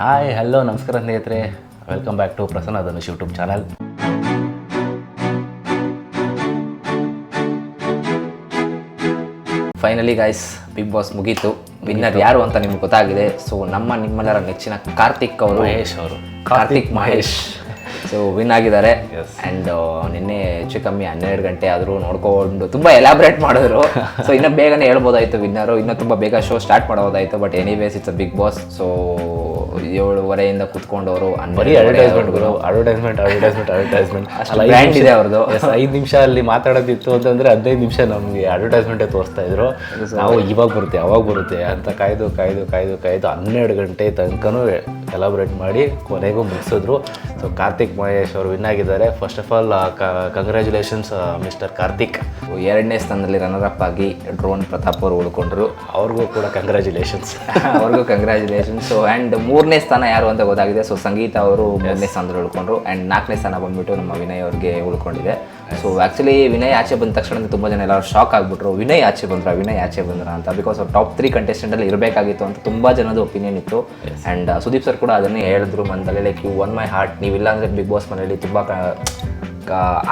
Hi hello ನಮಸ್ಕಾರ ಸ್ನೇಹಿತರೆ. Welcome back to Prasanna Dhanush YouTube channel finally guys Bigg Boss ಮುಗೀತು. Winner ಯಾರು ಅಂತ ನಿಮ್ಗೆ ಗೊತ್ತಾಗಿದೆ. ಸೊ ನಮ್ಮ ನಿಮ್ಮೆಲ್ಲರ ನೆಚ್ಚಿನ ಕಾರ್ತಿಕ್ ಅವರು. ಮಹೇಶ್ ಅವರು. ಕಾರ್ತಿಕ್ ಮಹೇಶ್. ಸೊ ವಿನ್ ಆಗಿದ್ದಾರೆ. ಆ್ಯಂಡ್ ನಿನ್ನೆ ಹೆಚ್ಚು ಕಮ್ಮಿ ಹನ್ನೆರಡು ಗಂಟೆ ಆದರೂ ನೋಡ್ಕೊಂಡು ತುಂಬ ಎಲಾಬ್ರೇಟ್ ಮಾಡಿದ್ರು. ಸೊ ಇನ್ನೂ ಬೇಗನೆ ಹೇಳ್ಬೋದಾಯಿತು ವಿನ್ನರು ಇನ್ನೂ ತುಂಬ ಬೇಗ show start ಮಾಡ್ಬೋದಾಯಿತು but anyways it's a Bigg Boss so ಏಳುವರೆಯಿಂದ ಕುತ್ಕೊಂಡವರು ಬರೀ ಅಡ್ವರ್ಟೈಸ್ಮೆಂಟ್ಗಳು ಅಡ್ವರ್ಟೈಸ್ಮೆಂಟ್ ಅಡ್ವರ್ಟೈಸ್ಮೆಂಟ್ ಅಡ್ವರ್ಟೈಸ್ಮೆಂಟ್ ಬ್ರ್ಯಾಂಡ್ ಇದೆ ಅವ್ರದ್ದು. ಐದು ನಿಮಿಷ ಅಲ್ಲಿ ಮಾತಾಡೋದಿತ್ತು ಅಂತಂದ್ರೆ ಹದಿನೈದು ನಿಮಿಷ ನಮಗೆ ಅಡ್ವರ್ಟೈಸ್ಮೆಂಟೇ ತೋರಿಸ್ತಾ ಇದ್ರು. ನಾವು ಇವಾಗ ಬರುತ್ತೆ ಅವಾಗ ಬರುತ್ತೆ ಅಂತ ಕಾಯ್ದು ಕಾಯ್ದು ಕಾಯ್ದು ಕಾಯ್ದು ಹನ್ನೆರಡು ಗಂಟೆ ತನಕನೂ ಎಲಾಬ್ರೇಟ್ ಮಾಡಿ ಕೊನೆಗೂ ಮುಗಿಸಿದ್ರು. ಸೊ ಕಾರ್ತಿಕ್ ಮಹೇಶ್ ಅವರು ವಿನ್ ಆಗಿದ್ದಾರೆ. First of all congratulations mister Karthik. ಎರಡನೇ ಸ್ಥಾನದಲ್ಲಿ ರನ್ನರ್ ಅಪ್ ಆಗಿ ಡ್ರೋನ್ ಪ್ರತಾಪ್ ಅವರು ಉಳ್ಕೊಂಡ್ರು. ಅವ್ರಿಗೂ ಕೂಡ ಕಂಗ್ರ್ಯಾಚುಲೇಷನ್ಸ್ ಅವ್ರಿಗೂ ಕಂಗ್ರ್ಯಾಚುಲೇಷನ್ಸ್ ಸೊ ಆ್ಯಂಡ್ ಮೂರನೇ ಸ್ಥಾನ ಯಾರು ಅಂತ ಗೊತ್ತಾಗಿದೆ. ಸೊ ಸಂಗೀತ ಅವರು ಮೂರನೇ ಸ್ಥಾನದಲ್ಲಿ ಉಳ್ಕೊಂಡ್ರು. ಆ್ಯಂಡ್ ನಾಲ್ಕನೇ ಸ್ಥಾನ ಬಂದ್ಬಿಟ್ಟು ನಮ್ಮ ವಿನಯ್ ಅವ್ರಿಗೆ ಉಳ್ಕೊಂಡಿದೆ. ಸೊ ಆ್ಯಕ್ಚುಲಿ ವಿನಯ್ ಆಚೆ ಬಂದ ತಕ್ಷಣ ತುಂಬ ಜನ ಎಲ್ಲ ಶಾಕ್ ಆಗಿಬಿಟ್ರು. ವಿನಯ್ ಆಚೆ ಬಂದ್ರ? ವಿನಯ್ ಆಚೆ ಬಂದ್ರ ಅಂತ. ಬಿಕಾಸ್ ಅವ್ರು ಟಾಪ್ ತ್ರೀ ಕಂಟೆಸ್ಟೆಂಟಲ್ಲಿ ಇರಬೇಕಾಗಿತ್ತು ಅಂತ ತುಂಬ ಜನದ ಒಪಿನಿಯನ್ ಇತ್ತು. ಆ್ಯಂಡ್ ಸುದೀಪ್ ಸರ್ ಕೂಡ ಅದನ್ನೇ ಹೇಳಿದ್ರು ಮನದಲ್ಲಿ like you won my heart ನೀವಿಲ್ಲ ಅಂದರೆ ಬಿಗ್ ಬಾಸ್ ಮನೆಯಲ್ಲಿ ತುಂಬ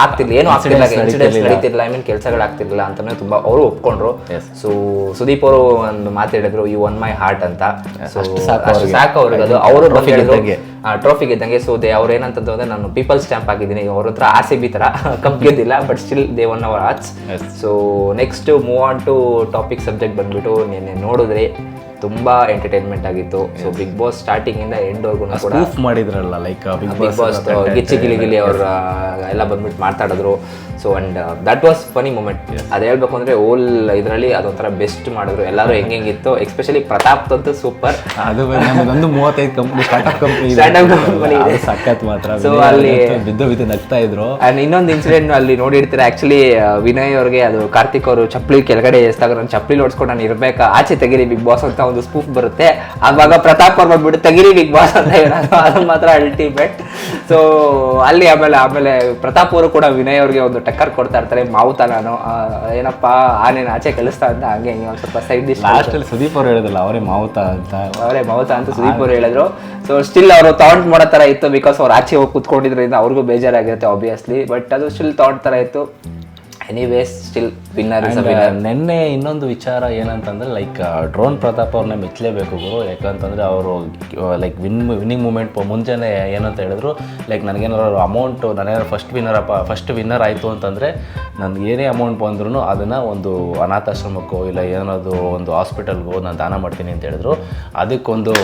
ಆಗ್ತಿರ್ಲಿಲ್ಲ ಏನು ಆಗ್ತಿರ್ಲಿಲ್ಲ ಇನ್ಸಿಡೆಂಟ್ಸ್ ನಡೀತಿರ್ಲಿಲ್ಲ ಐ ಮೀನ್ ಕೆಲಸಗಳು ಆಗ್ತಿರ್ಲಿಲ್ಲ ಅಂತಾನೆ ತುಂಬಾ ಅವರು ಒಪ್ಕೊಂಡ್ರು. ಸೊ ಸುದೀಪ್ ಅವರು ಒಂದು ಮಾತು ಹೇಳಿದ್ರು ಯು ಒನ್ ಮೈ ಹಾರ್ಟ್ ಅಂತ. ಸೊ ಸಾಕು ಅವ್ರಿಗೆ. ಅದು ಅವರು ಟ್ರೋಫಿ ಗೆದ್ದಂಗೆ. ಸೊ ದೇ ಅವ್ರು ಏನಂತಂದ್ರೆ ಅಂದ್ರೆ ನಾನು ಪೀಪಲ್ ಸ್ಟ್ಯಾಂಪ್ ಆಗಿದ್ದೀನಿ ಅವ್ರ ಹತ್ರ ಆಸೆ ಬಿ ತರ. Cup ಗೆದ್ದಿಲ್ಲ but still they won our hearts so next move on to topic subject ಬಂದ್ಬಿಟ್ಟು ನಿನ್ನೆ ನೋಡಿದ್ರೆ ತುಂಬಾ ಎಂಟರ್ಟೈನ್ಮೆಂಟ್ ಆಗಿತ್ತು. ಸೊ ಬಿಗ್ ಬಾಸ್ ಸ್ಟಾರ್ಟಿಂಗ್ ಇಂದ ಎಂಡ್ ವರ್ಗು ಕೂಡ ಮಾಡಿದ್ರಲ್ಲ like Bigg Bigg Boss Gicchi Gili Gili ಅವ್ರ ಎಲ್ಲ ಬಂದ್ಬಿಟ್ಟು ಮಾತಾಡಿದ್ರು. So and that was funny moment ಅದು ಹೇಳ್ಬೇಕು ಅಂದ್ರೆ ಓಲ್ ಇದರಲ್ಲಿ ಅದೊಂಥರ ಬೆಸ್ಟ್ ಮಾಡಿದ್ರು. ಎಲ್ಲರೂ ಹೆಂಗೆ ಹೆಂಗಿತ್ತು ಎಸ್ಪೆಷಲಿ ಪ್ರತಾಪ್ ಅಂತೂ ಸೂಪರ್ ಅದು ನಮ್ಮದೊಂದು ಮೂವತ್ತೈದು company startup company startup company. ಸಖತ್ ಮಾತ್ರ. ಸೊ ಅಲ್ಲಿ- ಬಿದ್ದು ಬಿದ್ದು ನಗ್ತಾ ಇದ್ರು. ಆ್ಯಂಡ್ ಇನ್ನೊಂದು ಇನ್ಸಿಡೆಂಟ್ ಅಲ್ಲಿ ನೋಡಿರ್ತೀರ ಆಕ್ಚುಲಿ ವಿನಯ್ ಅವ್ರಿಗೆ ಅದು ಕಾರ್ತಿಕ್ ಅವರು ಚಪ್ಪಲಿ ಕೆಳಗಡೆ ಎಸ್ದಾಗ ನಾನು ಚಪ್ಪಲಿ ಓಡಿಸ್ಕೊಂಡು ನಾನು ಇರಬೇಕಾ ಆಚೆ ತೆಗಿರಿ ಬಿಗ್ ಬಾಸ್ ಅಂತ ಒಂದು ಸ್ಪೂಫ್ ಬರುತ್ತೆ. ಆವಾಗ ಪ್ರತಾಪ್ ಅವ್ರು ಬಂದ್ಬಿಟ್ಟು ತೆಗಿರಿ ಬಿಗ್ ಬಾಸ್ ಅಂತ ಹೇಳೋದು ಅದು ಮಾತ್ರ ಅಲ್ಟಿಮೇಟ್ ಸೊ ಅಲ್ಲಿ ಆಮೇಲೆ ಆಮೇಲೆ ಪ್ರತಾಪ್ ಅವರು ಕೂಡ ವಿನಯ್ ಅವ್ರಿಗೆ ಒಂದು ಟಕ್ಕರ್ ಕೊಡ್ತಾ ಇರ್ತಾರೆ ಮಾವುತ ನಾನು ಏನಪ್ಪ ಆನೇನು ಆಚೆ ಕಲಿಸ್ತಾ ಅಂತ ಹಂಗೆ ಹಿಂಗೆ ಒಂದು ಸ್ವಲ್ಪ ಸೈಡ್ ಡಿಶ್ ಲಾಸ್ಟ್ ಅಲ್ಲಿ ಸುದೀಪ್ ಅವ್ರು ಹೇಳಿದ್ರಲ್ಲ ಅವರೇ ಮಾವುತ ಅಂತ. ಅವರೇ ಮಾವುತ ಅಂತ ಸುದೀಪ್ ಅವರು ಹೇಳಿದ್ರು. ಸೊ ಸ್ಟಿಲ್ ಅವರು ತೌಂಟ್ ಮಾಡೋ ಥರ ಇತ್ತು ಬಿಕಾಸ್ ಅವ್ರು ಆಚೆ ಹೋಗಿ ಕುತ್ಕೊಂಡಿದ್ರಿಂದ ಅವ್ರಿಗೂ ಬೇಜಾರಾಗಿರುತ್ತೆ ಆಬ್ವಿಯಸ್ಲಿ ಬಟ್ ಅದು ಸ್ಟಿಲ್ ತೌಂಟ್ ತರ ಇತ್ತು. Anyways still winner is uh, ನಿನ್ನೆ ಇನ್ನೊಂದು ವಿಚಾರ ಏನಂತಂದ್ರೆ ಲೈಕ್ ಡ್ರೋನ್ ಪ್ರತಾಪ್ ಅವ್ರನ್ನ ಮೆಚ್ಚಲೇಬೇಕು ಗುರು. ಯಾಕಂತಂದ್ರೆ ಅವರು ಲೈಕ್ ವಿನ್ ವಿನ್ನಿಂಗ್ ಮೂಮೆಂಟ್ ಮುಂಚೆನೆ ಏನಂತ ಹೇಳಿದ್ರು ಲೈಕ್ ನನಗೇನಾದ್ರು ಅಮೌಂಟ್ ನಾನೇನಾದ್ರು ಫಸ್ಟ್ ವಿನ್ನರ್ ಅಪ್ಪ ಫಸ್ಟ್ ವಿನ್ನರ್ ಆಯಿತು ಅಂತಂದರೆ ನನಗೆ ಏನೇ ಅಮೌಂಟ್ ಬಂದ್ರೂ ಅದನ್ನು ಒಂದು ಅನಾಥಾಶ್ರಮಕ್ಕೋ ಇಲ್ಲ ಏನಾದರೂ ಒಂದು ಹಾಸ್ಪಿಟಲ್ಗೋ ನಾನು ದಾನ ಮಾಡ್ತೀನಿ ಅಂತ ಹೇಳಿದ್ರು. ಅದಕ್ಕೊಂದು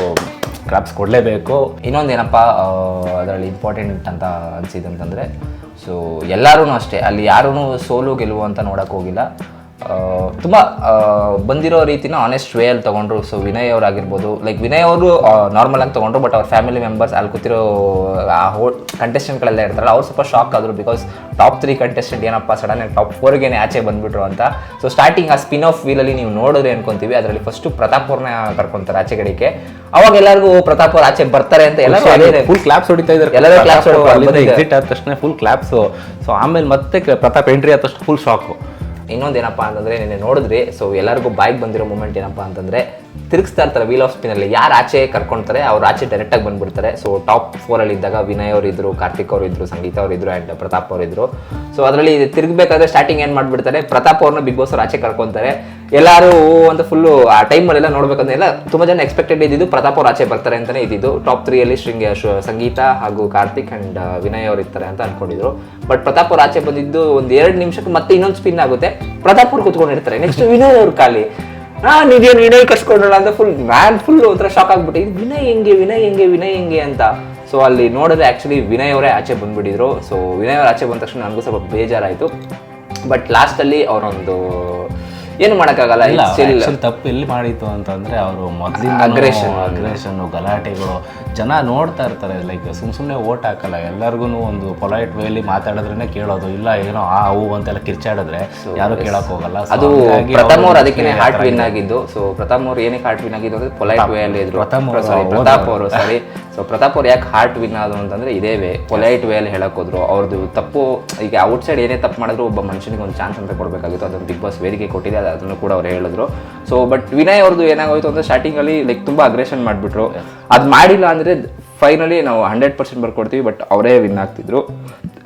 ಕ್ರಾಪ್ಸ್ ಕೊಡಲೇಬೇಕು. ಇನ್ನೊಂದೇನಪ್ಪ ಅದರಲ್ಲಿ ಇಂಪಾರ್ಟೆಂಟ್ ಅಂತ ಅನಿಸಿದೆ ಅಂತಂದರೆ ಸೊ ಎಲ್ಲರೂ ಅಷ್ಟೇ, ಅಲ್ಲಿ ಯಾರೂ ಸೋಲು ಗೆಲುವು ಅಂತ ನೋಡೋಕೆ ಹೋಗಿಲ್ಲ. ತುಂಬ ಬಂದಿರೋ ರೀತಿನ ಆನೆಸ್ಟ್ ವೇ ಅಲ್ಲಿ ತೊಗೊಂಡ್ರು. ಸೊ ವಿನಯ್ ಅವರಾಗಿರ್ಬೋದು ಲೈಕ್ ವಿನಯ್ ಅವರು ನಾರ್ಮಲ್ ಆಗಿ ತೊಗೊಂಡ್ರು ಬಟ್ ಅವ್ರ ಫ್ಯಾಮಿಲಿ ಮೆಂಬರ್ಸ್ ಅಲ್ಲಿ ಕೂತಿರೋ, ಆ ಹೋ ಕಂಟೆಸ್ಟೆಂಟ್ಗಳೆಲ್ಲ ಇರ್ತಾರಲ್ಲ, ಅವ್ರು ಸ್ವಲ್ಪ ಶಾಕ್ ಆದರು ಬಿಕಾಸ್ ಟಾಪ್ ತ್ರೀ ಕಂಟೆಸ್ಟೆಂಟ್ ಏನಪ್ಪ ಸಡನ್ ಆಗಿ ಟಾಪ್ ಫೋರ್ಗೇನೆ ಆಚೆ ಬಂದ್ಬಿಟ್ರು ಅಂತ. ಸೊ ಸ್ಟಾರ್ಟಿಂಗ್ ಆ ಸ್ಪಿನ್ ಆಫ್ ವೀಲಲ್ಲಿ ನೀವು ನೋಡಿದ್ರೆ ಅನ್ಕೊಂತೀವಿ, ಅದರಲ್ಲಿ ಫಸ್ಟು ಪ್ರತಾಪ್ ಅವ್ರನ್ನ ಕರ್ಕೊತಾರೆ ಆಚೆ ಅವಾಗ ಎಲ್ಲರಿಗೂ ಪ್ರತಾಪ್ ಅವ್ರು ಆಚೆ ಬರ್ತಾರೆ ಅಂತ ಎಲ್ಲರೂ ಫುಲ್ ಕ್ಲಾಪ್ಸ್ ಹೊಡಿತಾ ಇದ್ದಾರೆ. ಎಲ್ಲರೂ ಕ್ಲಾಪ್ಸ್ ಎಕ್ಸಿಟ್ ಆದ ತಕ್ಷಣ ಫುಲ್ ಕ್ಲಾಪ್ಸ್ ಸೊ ಆಮೇಲೆ ಮತ್ತೆ ಪ್ರತಾಪ್ ಎಂಟ್ರಿ ಆದ ತಕ್ಷಣ ಫುಲ್ ಶಾಕು ಇನ್ನೊಂದೇನಪ್ಪ ಅಂತಂದ್ರೆ ನಿನ್ನೆ ನೋಡಿದ್ರಿ ಸೊ ಎಲ್ಲರಿಗೂ ಬೈಕ್ ಬಂದಿರೋ ಮೂಮೆಂಟ್ ಏನಪ್ಪ ಅಂತಂದ್ರೆ ತಿರುಗಿಸ್ತಾ ಇರ್ತಾರೆ ವೀಲ್ ಆಫ್ ಸ್ಪಿನಲ್ಲಿ ಯಾರು ಆಚೆ ಕರ್ಕೊಂತಾರೆ, ಅವ್ರು ಆಚೆ ಡೈರೆಕ್ಟ್ ಆಗಿ ಬಂದ್ಬಿಡ್ತಾರೆ. ಸೊ ಟಾಪ್ ಫೋರ್ ಅಲ್ಲಿ ಇದ್ದಾಗ ವಿನಯ್ ಅವರು ಇದ್ರು, ಕಾರ್ತಿಕ್ ಅವರು ಇದ್ರು, ಸಂಗೀತ ಅವರು ಇದ್ರು ಅಂಡ್ ಪ್ರತಾಪ್ ಅವರು ಇದ್ರು. ಸೊ ಅದರಲ್ಲಿ ತಿರುಗಬೇಕಾದ್ರೆ ಸ್ಟಾರ್ಟಿಂಗ್ ಏನು ಮಾಡ್ಬಿಡ್ತಾರೆ, ಪ್ರತಾಪ್ ಅವ್ರನ್ನ ಬಿಗ್ ಬಾಸ್ ಅವ್ರು ಆಚೆ ಕರ್ಕೊತಾರೆ. ಎಲ್ಲರೂ ಅಂತ ಫುಲ್ಲು ಆ ಟೈಮಲ್ಲೆಲ್ಲ ನೋಡ್ಬೇಕಂದ್ರೆ ಎಲ್ಲ ತುಂಬ ಜನ ಎಕ್ಸ್ಪೆಕ್ಟೆಡ್ ಇದ್ದಿದ್ದು ಪ್ರತಾಪ್ ಅವ್ರು ಆಚೆ ಬರ್ತಾರೆ ಅಂತಲೇ ಇದ್ದಿದ್ದು. ಟಾಪ್ ತ್ರೀಯಲ್ಲಿ ಶೃಂಗ ಸಂಗೀತ ಹಾಗೂ ಕಾರ್ತಿಕ್ ಆ್ಯಂಡ್ ವಿನಯ್ ಅವರು ಇರ್ತಾರೆ ಅಂತ ಅನ್ಕೊಂಡಿದ್ರು. ಬಟ್ ಪ್ರತಾಪ್ ಅವ್ರು ಆಚೆ ಬಂದಿದ್ದು ಒಂದು ಎರಡು ನಿಮಿಷಕ್ಕೆ ಮತ್ತೆ ಇನ್ನೊಂದು ಸ್ಪಿನ್ ಆಗುತ್ತೆ. ಪ್ರತಾಪ್ ಅವ್ರು ಕುತ್ಕೊಂಡಿರ್ತಾರೆ. ನೆಕ್ಸ್ಟ್ ವಿನಯ್ ಅವ್ರ ಖಾಲಿ. ಹಾ ಇದೇನು ವಿನಯ್ ಕಸ್ಕೊಂಡ್ರಲ್ಲ ಅಂತ ಫುಲ್ ಮ್ಯಾನ್ ಫುಲ್ ಒಂಥರ ಶಾಕ್ ಆಗ್ಬಿಟ್ಟು ವಿನಯ್ ಹೆಂಗೆ ವಿನಯ್ ಹೆಂಗೆ ವಿನಯ್ ಹೆಂಗೆ ಅಂತ. ಸೊ ಅಲ್ಲಿ ನೋಡಿದ್ರೆ ಆ್ಯಕ್ಚುಲಿ ವಿನಯ್ ಅವರೇ ಆಚೆ ಬಂದ್ಬಿಟ್ಟಿದ್ರು. ಸೊ ವಿನಯ್ ಅವ್ರ ಆಚೆ ಬಂದ ತಕ್ಷಣ ನನಗೂ ಸ್ವಲ್ಪ ಬೇಜಾರಾಯಿತು. ಬಟ್ ಲಾಸ್ಟಲ್ಲಿ ಅವರೊಂದು ಏನು ಮಾಡೋಕ್ಕಾಗಲ್ಲ? ಇಲ್ಲ ತಪ್ಪು ಎಲ್ಲಿ ಮಾಡಿತ್ತು ಅಂತಂದ್ರೆ ಅವರು ಮೊದಲಿಂದ ಅಗ್ರೇಷನ್ ಅಗ್ರೆಷನ್ ಗಲಾಟೆಗಳು ಜನ ನೋಡ್ತಾ ಇರ್ತಾರೆ ಲೈಕ್ ಸುಮ್ ಸುಮ್ಮನೆ ಓಟ್ ಹಾಕಲ್ಲ. ಎಲ್ಲರಿಗೂ ಒಂದು ಪೊಲೈಟ್ ವೇಲಿ ಮಾತಾಡಿದ್ರೇನೆ ಕೇಳೋದು. ಇಲ್ಲ ಏನೋ ಆ ಹೂ ಅಂತೆಲ್ಲ ಕಿರ್ಚಾಡಿದ್ರೆ ಯಾರು ಕೇಳಕ್ ಹೋಗಲ್ಲ ಅದು ಪ್ರಥಮ ಪ್ರಥಮ್ ಅವ್ರು ಅದಕ್ಕೆ ಹಾರ್ಟ್ ವಿನ್. ಆಗಿದ್ದು. ಸೊ ಪ್ರಥಮ್ ಅವ್ರು ಏನಕ್ಕೆ ಹಾರ್ಟ್ ವಿನ್ ಆಗಿದ್ದು ಅಂದ್ರೆ ಪೊಲೈಟ್ ವೇ ಅಲ್ಲಿ ಇದ್ರು. ಪ್ರತಾಪ್ ಅವರು ಸಾರಿ ಸೊ ಪ್ರತಾಪ್ ಅವ್ರು ಯಾಕೆ ಹಾರ್ಟ್ ವಿನ್ ಆದ್ರು ಅಂತಂದ್ರೆ ಇದೇ ವೇ ಪೊಲೈಟ್ ವೇಯಲ್ಲಿ ಹೇಳಕ್ ಹೋದ್ರು. ಅವ್ರದ್ದು ತಪ್ಪು, ಈಗ ಔಟ್ ಸೈಡ್ ಏನೇ ತಪ್ಪು ಮಾಡಿದ್ರು ಒಬ್ಬ ಮನುಷ್ಯನಿಗೆ ಒಂದು ಚಾನ್ಸ್ ಅಂತ ಕೊಡಬೇಕಾಗಿತ್ತು. ಅದನ್ನು ಬಿಗ್ ಬಾಸ್ ವೇದಿಕೆ ಕೊಟ್ಟಿದೆ, ಅದು- ಅದನ್ನು ಕೂಡ ಅವ್ರು ಹೇಳಿದ್ರು. ಸೊ ಬಟ್ ವಿನಯ್ ಅವ್ರದ್ದು ಏನಾಗೋಯ್ತು ಅಂದ್ರೆ ಸ್ಟಾರ್ಟಿಂಗಲ್ಲಿ ಲೈಕ್ ತುಂಬಾ ಅಗ್ರೆಷನ್ ಮಾಡಿಬಿಟ್ರು. ಅದು ಮಾಡಿಲ್ಲ ಅಂದ್ರೆ ಫೈನಲಿ ನಾವು ಹಂಡ್ರೆಡ್ ಪರ್ಸೆಂಟ್ ಬರ್ಕೊಡ್ತೀವಿ ಬಟ್ ಅವರೇ ವಿನ್ ಆಗ್ತಿದ್ರು.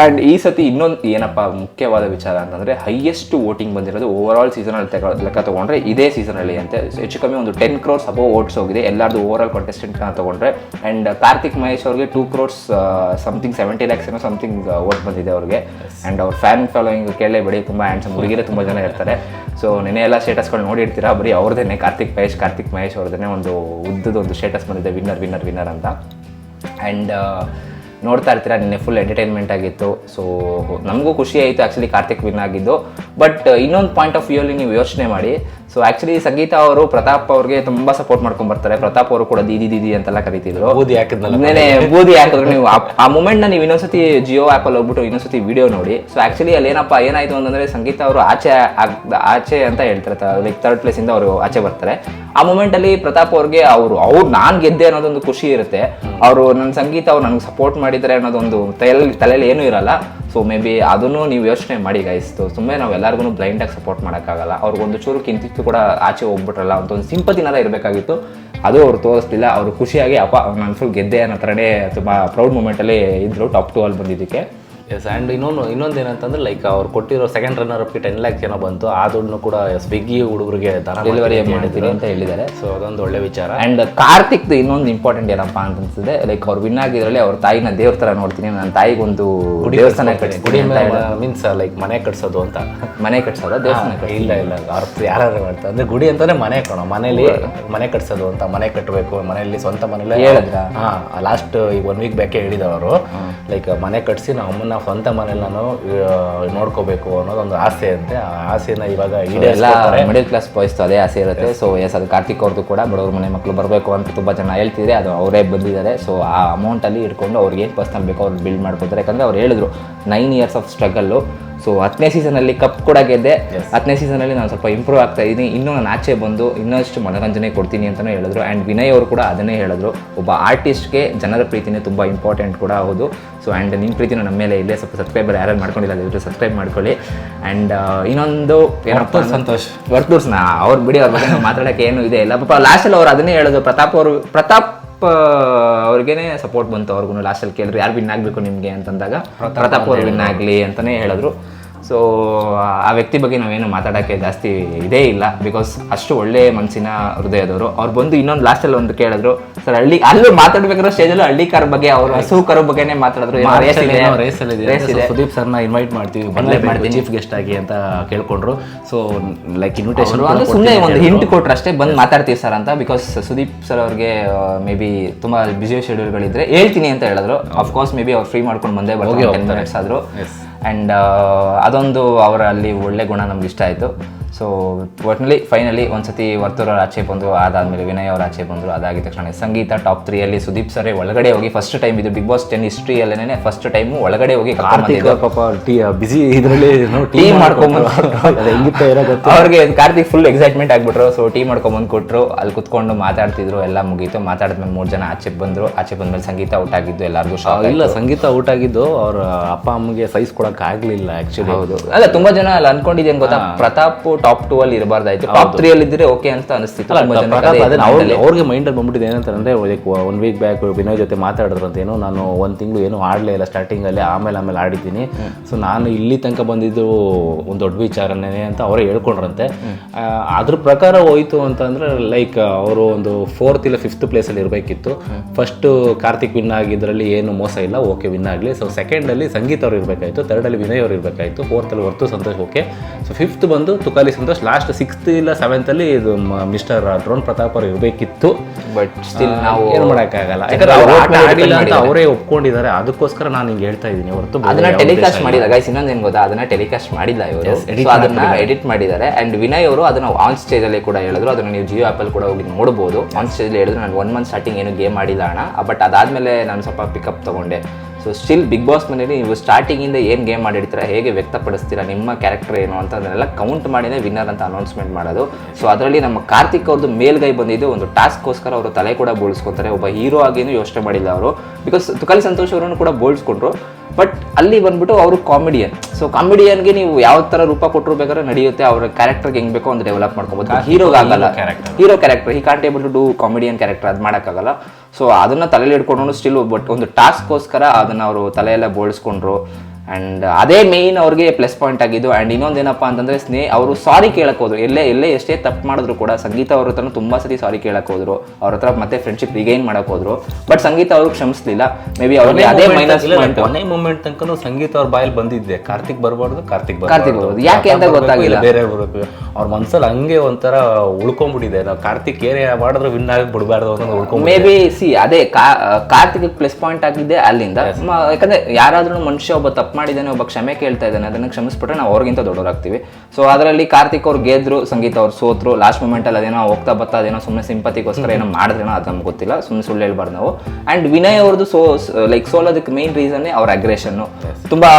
ಆ್ಯಂಡ್ ಈ ಸತಿ ಇನ್ನೊಂದು ಏನಪ್ಪ ಮುಖ್ಯವಾದ ವಿಚಾರ ಅಂತಂದರೆ ಹೈಯೆಸ್ಟ್ ವೋಟಿಂಗ್ ಬಂದಿರೋದು ಓವರ್ ಆಲ್ ಸೀಸನಲ್ಲಿ ತೆಗೋ ಲೆಕ್ಕ ತೊಗೊಂಡ್ರೆ ಇದೇ ಸೀಸನಲ್ಲಿ ಅಂತೆ. ಹೆಚ್ಚು ಕಮ್ಮಿ ಒಂದು ಟೆನ್ ಕ್ರೋರ್ಸ್ ಅಬೋ ವೋಟ್ಸ್ ಹೋಗಿದೆ. ಎಲ್ಲರದು ಓವರ್ ಆಲ್ ಕಂಟೆಸ್ಟೆಂಟ್ನ ತೊಗೊಂಡ್ರೆ. ಆ್ಯಂಡ್ ಕಾರ್ತಿಕ್ ಮಹೇಶ್ ಅವ್ರಿಗೆ two crores something seventy lakhs ಏನೋ ಸಮಥಿಂಗ್ ವೋಟ್ ಬಂದಿದೆ ಅವ್ರಿಗೆ. ಆ್ಯಂಡ್ ಅವ್ರ ಫ್ಯಾನ್ ಫಾಲೋಯಿಂಗ್ ಕೇಳೇ ಬಿಡಿ ತುಂಬ ಹ್ಯಾಂಡ್ಸಮ್ ಹುಡುಗಿರೇ ತುಂಬ ಜನ ಇರ್ತಾರೆ. ಸೊ ನೆನೆ ಎಲ್ಲ ಸ್ಟೇಟಸ್ಗಳು ನೋಡಿರ್ತೀರಾ? ಬರೀ ಅವ್ರದ್ದೇನೆ ಕಾರ್ತಿಕ್ ಮಹೇಶ್ ಕಾರ್ತಿಕ್ ಮಹೇಶ್ ಅವ್ರದ್ದೇ ಒಂದು ಉದ್ದದ ಒಂದು ಸ್ಟೇಟಸ್ ಬಂದಿದೆ ವಿನ್ನರ್ ವಿನ್ನರ್ ವಿನ್ನರ್ ಅಂತ. ಆ್ಯಂಡ್ ನೋಡ್ತಾ ಇರ್ತೀರಾ, ನಿನ್ನೆ ಫುಲ್ ಎಂಟರ್ಟೈನ್ಮೆಂಟ್ ಆಗಿತ್ತು. ಸೊ ನಮಗೂ ಖುಷಿ ಆಯಿತು ಆ್ಯಕ್ಚುಲಿ ಕಾರ್ತಿಕ್ ವಿನ್ ಆಗಿದ್ದು. ಬಟ್ ಇನ್ನೊಂದು ಪಾಯಿಂಟ್ ಆಫ್ ವ್ಯೂಲಿ ನೀವು ಯೋಚನೆ ಮಾಡಿ. ಸೊ ಆಕ್ಚುಲಿ ಸಂಗೀತ ಅವರು ಪ್ರತಾಪ್ ಅವ್ರಿಗೆ ತುಂಬಾ ಸಪೋರ್ಟ್ ಮಾಡ್ಕೊಂಡ್ ಬರ್ತಾರೆ. ಪ್ರತಾಪ್ ಅವರು ಕೂಡ ದೀದಿ ದೀದಿ ಅಂತೆಲ್ಲ ಕರೀತಿದ್ರು. ಬೂದಿ ಬೂದಿ ಹಾಕಿದ್ರು ನೀವು. ಆ- ಮೂಮೆಂಟ್ನ ನೀವು ಇನ್ನೊಂದ್ಸತಿ ಜಿಯೋ ಆಪ್ ಅಲ್ಲಿ ಹೋಗ್ಬಿಟ್ಟು ಇನ್ನೊಂದ್ಸತಿ ವಿಡಿಯೋ ನೋಡಿ. ಸೊ ಆಕ್ಚುಲಿ ಅಲ್ಲಿ ಏನಪ್ಪ ಏನಾಯ್ತು ಅಂತಂದ್ರೆ ಸಂಗೀತ ಅವರು ಆಚೆ ಆಚೆ ಅಂತ ಹೇಳ್ತಿರ್ತಾರೆ ಲೈಕ್ ಥರ್ಡ್ ಪ್ಲೇಸ್ ಇಂದ ಅವರು ಆಚೆ ಬರ್ತಾರೆ. ಆ ಮೂಮೆಂಟ್ ಅಲ್ಲಿ ಪ್ರತಾಪ್ ಅವ್ರಿಗೆ ಅವರು ಅವ್ರು ನಾನ್ ಗೆದ್ದೆ ಅನ್ನೋದೊಂದು ಖುಷಿ ಇರುತ್ತೆ. ಅವರು ನನ್ನ ಸಂಗೀತ ಅವ್ರು ನನಗೆ ಸಪೋರ್ಟ್ ಮಾಡಿದ್ದಾರೆ ಅನ್ನೋದೊಂದು ತಲೆಯಲ್ಲಿ ತಲೆಯಲ್ಲಿ ಏನೂ ಇರಲ್ಲ. ಸೊ ಮೇ ಬಿ ಅದನ್ನು ನೀವು ಯೋಚನೆ ಮಾಡಿ ಗೈಸ್ತು ಸುಮ್ಮನೆ ನಾವು ಎಲ್ಲರಿಗೂ ಬ್ಲೈಂಡಾಗಿ ಸಪೋರ್ಟ್ ಮಾಡೋಕ್ಕಾಗಲ್ಲ. ಅವ್ರಿಗೊಂದು ಚೂರು ಕಿಂತಿತ್ತು ಕೂಡ ಆಚೆ ಹೋಗ್ಬಿಟ್ರಲ್ಲ ಅಂತ ಒಂದು ಸಿಂಪತಿನಾರ ಇರಬೇಕಾಗಿತ್ತು. ಅದು ಅವ್ರು ತೋರಿಸ್ತಿಲ್ಲ ಅವರು ಖುಷಿಯಾಗಿ, ಅಪ್ಪ, ನಾನು ಫುಲ್ ಗೆದ್ದೆ ಅನ್ನೋ ಥರನೇ ತುಂಬ ಪ್ರೌಡ್ ಮೂಮೆಂಟಲ್ಲಿ ಇದ್ದರು ಟಾಪ್ ಟು ಅಲ್ಲಿ ಬಂದಿದ್ದಕ್ಕೆ. ಎಸ್ ಆ್ಯಂಡ್ ಇನ್ನೊಂದು ಇನ್ನೊಂದು ಏನಂತಂದ್ರೆ ಲೈಕ್ ಅವ್ರು ಕೊಟ್ಟಿರೋ ಸೆಕೆಂಡ್ ರನ್ನರ್ ಅಪ್ಗೆ ಟೆನ್ ಲ್ಯಾಕ್ಸ್ ಏನೋ ಬಂತು. ಆ ದುಡ್ಡು ಕೂಡ ಸ್ವಿಗ್ಗಿ ಹುಡುಗರಿಗೆ ದಾನ ಡೆಲಿವರಿ ಮಾಡ್ತೀನಿ ಮಾಡ್ತೀನಿ ಅಂತ ಹೇಳಿದ್ದಾರೆ. ಸೊ ಅದೊಂದು ಒಳ್ಳೆ ವಿಚಾರ. ಆ್ಯಂಡ್ ಕಾರ್ತಿಕ್ದು ಇನ್ನೊಂದು ಇಂಪಾರ್ಟೆಂಟ್ ಏನಪ್ಪ ಅಂತ ಅನ್ಸಿದೆ ಲೈಕ್ ಅವ್ರು ವಿನ್ ಆಗಿದ್ರಲ್ಲಿ ಅವ್ರ ತಾಯಿನ ದೇವ್ರ ಥರ ನೋಡ್ತೀನಿ. ನನ್ನ ತಾಯಿಗೊಂದು ದೇವಸ್ಥಾನ ಗುಡಿ. ಮೀನ್ಸ್ ಲೈಕ್ ಮನೆ ಕಟ್ಸೋದು ಅಂತ. ಮನೆ ಕಟ್ಸೋದು? ದೇವಸ್ಥಾನ? ಇಲ್ಲ ಇಲ್ಲ. ಅವ್ರ ಯಾರು ಮಾಡ್ತಾರೆ. ಅಂದ್ರೆ ಗುಡಿ ಅಂತಾನೆ ಮನೆ ಕಣೋ. ಮನೇಲಿ ಮನೆ ಕಟ್ಸೋದು ಅಂತ ಮನೆ ಕಟ್ಟಬೇಕು ಮನೆಯಲ್ಲಿ ಸ್ವಂತ ಮನೇಲಿ ಹೇಳಿದ್ರ? ಹಾಂ ಲಾಸ್ಟ್ ಈಗ ಒನ್ ವೀಕ್ ಬೇಕೇ ಹೇಳಿದವರು. ಲೈಕ್ ಮನೆ ಕಟ್ಸಿ ನಾವು ಅಮ್ಮನ ಸ್ವಂತ ಮನೇಲಿ ನಾನು ನೋಡ್ಕೋಬೇಕು ಅನ್ನೋದೊಂದು ಆಸೆ ಅಂತೆ. ಆ ಆಸೆನ ಇವಾಗ ಎಲ್ಲ ಈಡೇರಿಸ್ತಾರೆ ಮಿಡಲ್ ಕ್ಲಾಸ್ ಬಾಯ್ಸ್ ಅದೇ ಆಸೆ ಇರುತ್ತೆ. ಸೊ ಎಸ್ ಅದು ಕಾರ್ತಿಕ್ ಅವ್ರದ್ದು ಕೂಡ ಬಡವ್ರ ಮನೆ ಮಕ್ಕಳು ಬರಬೇಕು ಅಂತ ತುಂಬ ಜನ ಹೇಳ್ತಿದ್ರೆ ಅದು ಅವರೇ ಬಂದಿದ್ದಾರೆ. ಸೊ ಆ ಅಮೌಂಟಲ್ಲಿ ಇಟ್ಕೊಂಡು ಅವ್ರಿಗೆ ಏನು ಪರ್ಸ್ನಲ್ ಬೇಕೋ ಅವ್ರು ಬಿಲ್ಡ್ ಮಾಡ್ಕೊತಾರೆ. ಯಾಕಂದರೆ ಅವ್ರು ಹೇಳಿದ್ರು nine years of struggle so ಹತ್ತನೇ ಸೀಸನಲ್ಲಿ ಕಪ್ ಕೂಡ ಗೆದ್ದೆ. ಹತ್ತನೇ ಸೀಸನಲ್ಲಿ ನಾನು ಸ್ವಲ್ಪ ಇಂಪ್ರೂವ್ ಆಗ್ತಾ ಇದ್ದೀನಿ ಇನ್ನೂ ನಾನು ಆಚೆ ಬಂದು ಇನ್ನಷ್ಟು ಮನೋರಂಜನೆ ಕೊಡ್ತೀನಿ ಅಂತಲೂ ಹೇಳಿದ್ರು. ಆ್ಯಂಡ್ ವಿನಯ್ ಅವರು ಕೂಡ ಅದನ್ನೇ ಹೇಳಿದ್ರು. ಒಬ್ಬ ಆರ್ಟಿಸ್ಟ್ಗೆ ಜನರ ಪ್ರೀತಿನೇ ತುಂಬ ಇಂಪಾರ್ಟೆಂಟ್ ಕೂಡ ಹೌದು. ಸೊ ಆ್ಯಂಡ್ ನಿಮ್ಮ ಪ್ರೀತಿನೂ ನಮ್ಮ ಮೇಲೆ ಇಲ್ಲೇ. ಸ್ವಲ್ಪ ಸಬ್ಸ್ಕ್ರೈಬರ್ ಯಾರು ಮಾಡ್ಕೊಂಡಿಲ್ಲ ದಯವಿಟ್ಟು ಸಬ್ಸ್ಕ್ರೈಬ್ ಮಾಡ್ಕೊಳ್ಳಿ. ಆ್ಯಂಡ್ ಇನ್ನೊಂದು ಏನಪ್ಪ ಸಂತೋಷ್. ವರ್ತೂರ್ಸ್ ನಾ? ಅವ್ರು ಬಿಡಿ ಅವ್ರ ಬಗ್ಗೆ ಮಾತಾಡೋಕ್ಕೆ ಮಾತಾಡೋಕೆ ಏನು ಇದೆ ಇಲ್ಲ. ಪಾಪ ಲಾಸ್ಟಲ್ಲಿ ಅವ್ರು ಅದನ್ನೇ ಹೇಳೋದು. ಪ್ರತಾಪ್ ಅವರು ಪ್ರತಾಪ್ ಅವ್ರಿಗೇನೆ ಸಪೋರ್ಟ್ ಬಂತು. ಅವ್ರಿಗೂ ಲಾಸ್ಟಲ್ಲಿ ಕೇಳಿದ್ರು ಯಾರು ವಿನ್ ಆಗಬೇಕು ನಿಮಗೆ ಅಂತಂದಾಗ ಪ್ರತಾಪ್ ಅವ್ರು ವಿನ್ ಆಗಲಿ ಅಂತಲೇ ಹೇಳಿದ್ರು. ಸೊ ಆ ವ್ಯಕ್ತಿ ಬಗ್ಗೆ ನಾವೇನು ಮಾತಾಡೋಕ್ಕೆ ಜಾಸ್ತಿ ಇದೇ ಇಲ್ಲ. ಬಿಕಾಸ್ ಅಷ್ಟು ಒಳ್ಳೆ ಮನಸ್ಸಿನ ಹೃದಯದವರು. ಅವ್ರು ಬಂದು ಇನ್ನೊಂದು ಲಾಸ್ಟಲ್ಲಿ ಒಂದು ಕೇಳಿದ್ರು ಸರ್ ಹಳ್ಳಿ ಅಲ್ಲೂ ಮಾತಾಡ್ಬೇಕಾದ್ರೆ ಸ್ಟೇಜಲ್ಲಿ ಹಳ್ಳಿ ಕಾರ್ ಬಗ್ಗೆ ಅವರು ಹಸು ಕರು ಬಗ್ಗೆನೇ ಮಾತಾಡಿದ್ರು. ಸುದೀಪ್ ಸರ್ನ ಇನ್ವೈಟ್ ಮಾಡ್ತೀವಿ. ಬಂದೇ ಮಾಡ್ತೀನಿ. ಚೀಫ್ ಗೆಸ್ಟ್ ಆಗಿ ಅಂತ ಕೇಳ್ಕೊಂಡ್ರು. ಸೊ ಲೈಕ್ ಇನ್ವಿಟೇಷನ್ ಅಂದ್ರೆ ಸುಮ್ಮನೆ ಒಂದು ಹಿಂಟ್ ಕೊಟ್ರು ಅಷ್ಟೇ ಬಂದು ಮಾತಾಡ್ತೀವಿ ಸರ್ ಅಂತ. ಬಿಕಾಸ್ ಸುದೀಪ್ ಸರ್ ಅವ್ರಿಗೆ ಮೇ ಬಿ ತುಂಬ ಬಿಸಿ ಶೆಡ್ಯೂಲ್ಗಳಿದ್ರೆ ಹೇಳ್ತೀನಿ ಅಂತ ಹೇಳಿದ್ರು. ಅಫ್ಕೋರ್ಸ್ ಮೇ ಬಿ ಅವ್ರು ಫ್ರೀ ಮಾಡ್ಕೊಂಡು ಬಂದೇ ಬರ್ತಾರೆ ಆದ್ರು. ಆ್ಯಂಡ್ ಅದೊಂದು ಅವರಲ್ಲಿ ಒಳ್ಳೆ ಗುಣ ನಮ್ಗೆ ಇಷ್ಟ ಆಯಿತು. ಸೊ ಒಟ್ನಲ್ಲಿ ಫೈನಲಿ ಒಂದು ಸತಿ ಅವ್ರು ಆಚೆ ಬಂದರು ಅದಾದಮೇಲೆ ವಿನಯ್ ಅವ್ರ ಆಚೆ ಬಂದರು ಅದಾಗಿದ ತಕ್ಷಣ ಸಂಗೀತ ಟಾಪ್ ತ್ರೀಯಲ್ಲಿ ಸುದೀಪ್ ಸರ್ ಒಳಗಡೆ ಹೋಗಿ ಫಸ್ಟ್ ಟೈಮ್ ಇದು ಬಿಗ್ ಬಾಸ್ ಟೆನ್ ಹಿಸ್ಟ್ರಿಯಲ್ಲೇನೆ ಫಸ್ಟ್ ಟೈಮು ಒಳಗಡೆ ಹೋಗಿ ಟೀ ಬಿಸಿ ಇದರಲ್ಲಿ ಟೀ ಮಾಡ್ಕೊಂಬಂದು ಅವ್ರಿಗೆ ಕಾರ್ತಿಕ್ ಫುಲ್ ಎಕ್ಸೈಟ್ಮೆಂಟ್ ಆಗಿಬಿಟ್ರು. ಸೊ ಟೀ ಮಾಡ್ಕೊಂಡ್ಬಂದು ಕೊಟ್ಟರು ಅಲ್ಲಿ ಕುತ್ಕೊಂಡು ಮಾತಾಡ್ತಿದ್ರು ಎಲ್ಲ ಮುಗೀತು. ಮಾತಾಡಿದ್ಮೇಲೆ ಮೂರು ಜನ ಆಚೆ ಬಂದರು. ಆಚೆ ಬಂದ್ಮೇಲೆ ಸಂಗೀತ ಔಟ್ ಆಗಿದ್ದು ಎಲ್ಲರಿಗೂ ಶಾಕ್ ಇಲ್ಲ ಸಂಗೀತ ಔಟ್ ಆಗಿದ್ದು ಅವ್ರ ಅಪ್ಪ ಅಮ್ಮಗೆ ಸೈಜ್ ಕೊಡೋಕ್ಕಾಗಲಿಲ್ಲ ಆ್ಯಕ್ಚುಲಿ ಆಕ್ಚುಲಿ ಹೌದು. ಅಲ್ಲ ತುಂಬಾ ಜನ ಅಲ್ಲಿ ಅಂದ್ಕೊಂಡಿದ್ದೇನು ಗೊತ್ತಾ? ಪ್ರತಾಪ್ ಟಾಪ್ ಟೂ ಅಲ್ಲಿ ಇರಬಾರ್ದಾಯ್ತು. ಟಾಪ್ ತ್ರೀ ಅಲ್ಲಿ ಇದ್ರೆ ಓಕೆ ಅಂತ ಅನಿಸ್ತಿತ್ತು. ಅವ್ರಿಗೆ ಅಲ್ಲಿ. ಮೈಂಡಲ್ಲಿ ಬಂದ್ಬಿಟ್ಟಿದೆ ಏನಂತಂದ್ರೆ ಒನ್ ವೀಕ್ ಬ್ಯಾಕ್ ವಿನಯ್ ಜೊತೆ ಮಾತಾಡಿದ್ರಂತ ಏನೋ ನಾನು ಒಂದು ತಿಂಗಳು ಏನು ಆಡಲೇ ಇಲ್ಲ ಸ್ಟಾರ್ಟಿಂಗಲ್ಲಿ ಆಮೇಲೆ ಆಮೇಲೆ ಆಡಿದ್ದೀನಿ. ಸೊ ನಾನು ಇಲ್ಲಿ ತನಕ ಬಂದಿದ್ದು ಒಂದು ದೊಡ್ಡ ವಿಚಾರನೇ ಅಂತ ಅವರೇ ಹೇಳ್ಕೊಂಡ್ರಂತೆ. ಅದ್ರ ಪ್ರಕಾರ ಹೋಯ್ತು ಅಂತಂದ್ರೆ ಲೈಕ್ ಅವರು ಒಂದು ಫೋರ್ತ್ ಇಲ್ಲ ಫಿಫ್ತ್ ಪ್ಲೇಸಲ್ಲಿ ಇರಬೇಕಿತ್ತು. ಫಸ್ಟ್ ಕಾರ್ತಿಕ್ ವಿನ್ ಆಗಿದ್ರಲ್ಲಿ ಏನು ಮೋಸ ಇಲ್ಲ ಓಕೆ ವಿನ್ ಆಗಲಿ. ಸೊ ಸೆಕೆಂಡಲ್ಲಿ ಸಂಗೀತ ಅವ್ರು ಇರಬೇಕಾಯ್ತು ಥರ್ಡಲ್ಲಿ ವಿನಯ್ ಅವ್ರು ಇರಬೇಕಾಯ್ತು ಫೋರ್ತಲ್ಲಿ ವರ್ತು ಸಂತೋಷ್ ಓಕೆ ಸೊ ಫಿಫ್ತ್ ಬಂದು ತುಕಾಲಿ ಸಂತೋಷ್ ಲಾಸ್ಟ್ ಸಿಕ್ಸ್ತ್ ಇಲ್ಲ ಸೆವೆಂತಲ್ಲಿ ಇದು ಮಿಸ್ಟರ್ ಡ್ರೋನ್ ಪ್ರತಾಪ್ ಅವ್ರು ಇರಬೇಕಿತ್ತು. ಬಟ್ ಸ್ಟಿಲ್ ನಾವು ಏನು ಮಾಡೋಕ್ಕಾಗಲ್ಲ. ಯಾಕಂದ್ರೆ ಅವ್ರು ಆಟ ಆಡಿಲ್ಲ ಅಂತ ಅವರೇ ಒಪ್ಕೊಂಡಿದ್ದಾರೆ. ಅದಕ್ಕೋಸ್ಕರ ನಾನು ಹಿಂಗೆ ಹೇಳ್ತಾ ಇದ್ದೀನಿ. ಹೊರತು ಅದನ್ನ ಟೆಲಿಕಾಸ್ಟ್ ಮಾಡಿಲ್ಲ. ಗೈಸ್ ಇನ್ನೊಂದು ಏನು ಗೊತ್ತಾ? ಅದನ್ನ ಟೆಲಿಕಾಸ್ಟ್ ಮಾಡಿಲ್ಲ ಇವರು. ಅದನ್ನ ಎಡಿಟ್ ಮಾಡಿದ್ದಾರೆ. ಅಂಡ್ ವಿನಯ್ ಅವರು ಅದನ್ನ ಆನ್ ಸ್ಟೇಜ್ ಅಲ್ಲಿ ಕೂಡ ಹೇಳಿದ್ರು. ಅದನ್ನ ನೀವು ಜಿಯೋ ಆಪ್ ಅಲ್ಲಿ ಕೂಡ ಹೋಗಿ ನೋಡಬಹುದು ಆನ್ ಸ್ಟೇಜ್ ಅಲ್ಲಿ ಹೇಳಿದ್ರು ನಾನು ಒನ್ ಮಂತ್ ಸ್ಟಾರ್ಟಿಂಗ್ ಏನು ಗೇಮ್ ಮಾಡಿಲ್ಲ ಅಣ್ಣ. ಬಟ್ ಅದಾದ್ಮೇಲೆ ನಾನು ಸ್ವಲ್ಪ ಪಿಕಪ್ ತಗೊಂಡೆ. ಸೊ ಸ್ಟಿಲ್ ಬಿಗ್ ಬಾಸ್ ಮನೇಲಿ ನೀವು ಸ್ಟಾರ್ಟಿಂಗಿಂದ ಏನು ಗೇಮ್ ಮಾಡಿರ್ತೀರಾ ಹೇಗೆ ವ್ಯಕ್ತಪಡಿಸ್ತೀರಾ ನಿಮ್ಮ ಕ್ಯಾರೆಕ್ಟರ್ ಏನು ಅಂತ ಅದನ್ನೆಲ್ಲ ಕೌಂಟ್ ಮಾಡಿನೇ ವಿನ್ನರ್ ಅಂತ ಅನೌನ್ಸ್ಮೆಂಟ್ ಮಾಡೋದು. ಸೊ ಅದರಲ್ಲಿ ನಮ್ಮ ಕಾರ್ತಿಕ್ ಅವ್ರದ್ದು ಮೇಲ್ಗೈ ಬಂದಿದ್ದು ಒಂದು ಟಾಸ್ಕ್ಗೋಸ್ಕರ ಅವರು ತಲೆ ಕೂಡ ಬೋಳಿಸ್ಕೊತಾರೆ. ಒಬ್ಬ ಹೀರೋ ಆಗೇನು ಯೋಚನೆ ಮಾಡಿಲ್ಲ ಅವರು. ಬಿಕಾಸ್ ತುಕಾಲಿ ಸಂತೋಷ್ ಅವರನ್ನು ಕೂಡ ಬೋಳಿಸ್ಕೊಂಡ್ರು. ಬಟ್ ಅಲ್ಲಿ ಬಂದ್ಬಿಟ್ಟು ಅವರು ಕಾಮಿಡಿಯನ್ ಸೊ ಕಾಮಿಡಿಯನ್ಗೆ ನೀವು ಯಾವ ಥರ ರೂಪ ಕೊಟ್ಟರು ಬೇಕಾದ್ರೆ ನಡೆಯುತ್ತೆ ಅವ್ರ ಕ್ಯಾರೆಕ್ಟರ್ಗೆ ಹೆಂಗ್ ಬೇಕೋ ಒಂದು ಡೆವಲಪ್ ಮಾಡ್ಕೊಬೋದು. ಹೀರೋಗಾಗಲ್ಲ ಹೀರೋ ಕ್ಯಾರೆಕ್ಟರ್ ಈ can't able to do comedian character ಅದು ಮಾಡೋಕ್ಕಾಗಲ್ಲ. ಸೊ ಅದನ್ನು ತಲೆಯಲ್ಲಿ ಇಟ್ಕೊಂಡು ಸ್ಟಿಲ್ ಬಟ್ ಒಂದು ಟಾಸ್ಕ್ಗೋಸ್ಕರ ಅದನ್ನು ಅವರು ತಲೆಯೆಲ್ಲ ಬೋಳಿಸ್ಕೊಂಡ್ರು. ಆ್ಯಂಡ್ ಅದೇ ಮೇಯ್ನ್ ಅವ್ರಿಗೆ ಪ್ಲಸ್ ಪಾಯಿಂಟ್ ಆಗಿದ್ದು ಆ್ಯಂಡ್ ಇನ್ನೊಂದೇನಪ್ಪ ಅಂತಂದರೆ ಸ್ನೇ ಅವರು ಸಾರಿ ಕೇಳಕ್ಕೆ ಹೋದ್ರು. ಎಲ್ಲೇ ಎಲ್ಲೇ ಎಷ್ಟೇ ತಪ್ಪು ಮಾಡಿದ್ರು ಕೂಡ ಸಂಗೀತ ಅವ್ರ ಹತ್ರ ತುಂಬ ಸತಿ ಸಾರಿ ಕೇಳಕ್ಕೆ ಹೋದ್ರು. ಅವ್ರ ಹತ್ರ ಮತ್ತೆ ಫ್ರೆಂಡ್ಶಿಪ್ ರಿಗೈನ್ ಮಾಡಕ್ಕೆ ಹೋದ್ರು. ಬಟ್ ಸಂಗೀತ ಅವರು ಕ್ಷಮಿಸಲಿಲ್ಲ. ಮೇ ಬಿ ಅವ್ರಿಗೆ ಅದೇ ಮೈನಸ್ ಪಾಯಿಂಟ್ ಕೊನೆ ಮೂಮೆಂಟ್ ತನಕ ಸಂಗೀತ ಅವ್ರ ಬಾಯಲ್ಲಿ ಬಂದಿದ್ದೆ. ಕಾರ್ತಿಕ್ ಬರಬಾರ್ದು ಕಾರ್ತಿಕ್ ಕಾರ್ತಿಕ್ ಬರ್ಬೋದು ಯಾಕೆ ಅಂತ ಗೊತ್ತಾಗಿಲ್ಲ. ಬೇರೆ ಬರಬೇಕು ಅವ್ರ ಮನ್ಸಲ್ಲಿ ಹಂಗೆ ಒಂಥರ ಉಳ್ಕೊಂಡ್ಬಿಟ್ಟಿದೆ ನಾವು ಕಾರ್ತಿಕ್ ಏನೇ ಮಾಡಿದ್ರು ವಿನ್ ಆಗಿ ಬಿಡಬಾರ್ದು ಅಂತ ಉಳ್ಕೊಂಡು ಮೇ ಬಿ ಸಿ ಅದೇ ಕಾರ್ತಿಕ್ ಪ್ಲಸ್ ಪಾಯಿಂಟ್ ಆಗಿದ್ದೆ ಅಲ್ಲಿಂದ. ಯಾಕಂದ್ರೆ ಯಾರಾದ್ರೂ ಮನುಷ್ಯ ಒಬ್ಬ ತಪ್ಪು ಮಾಡಿದ್ದಾನೆ ಒಬ್ಬ ಕ್ಷಮೆ ಕೇಳ್ತಾ ಇದ್ದಾನೆ ಅದನ್ನ ಕ್ಷಮಿಸ್ಬಿಟ್ರೆ ನಾವು ಅವ್ರಿಗಿಂತ ದೊಡ್ಡವರಾಗ್ತೀವಿ. ಸೊ ಅದರಲ್ಲಿ ಕಾರ್ತಿಕ್ ಅವ್ರು ಗೆದ್ರು ಸಂಗೀತ ಅವ್ರು ಸೋತ್ರು ಲಾಸ್ಟ್ ಮೂಮೆಂಟಲ್ಲಿ ಅದೇನೋ ಹೋಗ್ತಾ ಬರ್ತಾ ಅದೇನೋ ಸುಮ್ಮನೆ ಸಿಂಪತಿಗೋಸ್ಕರ ಏನೋ ಮಾಡಿದ್ರೇನೋ ಅದು ನಮ್ಗೆ ಗೊತ್ತಿಲ್ಲ ಸುಮ್ಮನೆ ಸುಳ್ಳು ಹೇಳ್ಬಾರ್ದು ನಾವು. ಆ್ಯಂಡ್ ವಿನಯ್ ಅವ್ರದ್ದು ಸೋ ಲೈಕ್ ಸೋಲೋದಕ್ಕೆ ಮೇನ್ ರೀಸನ್ನೇ ಅವ್ರ ಅಗ್ರೆಷನ್ನು ತುಂಬಾ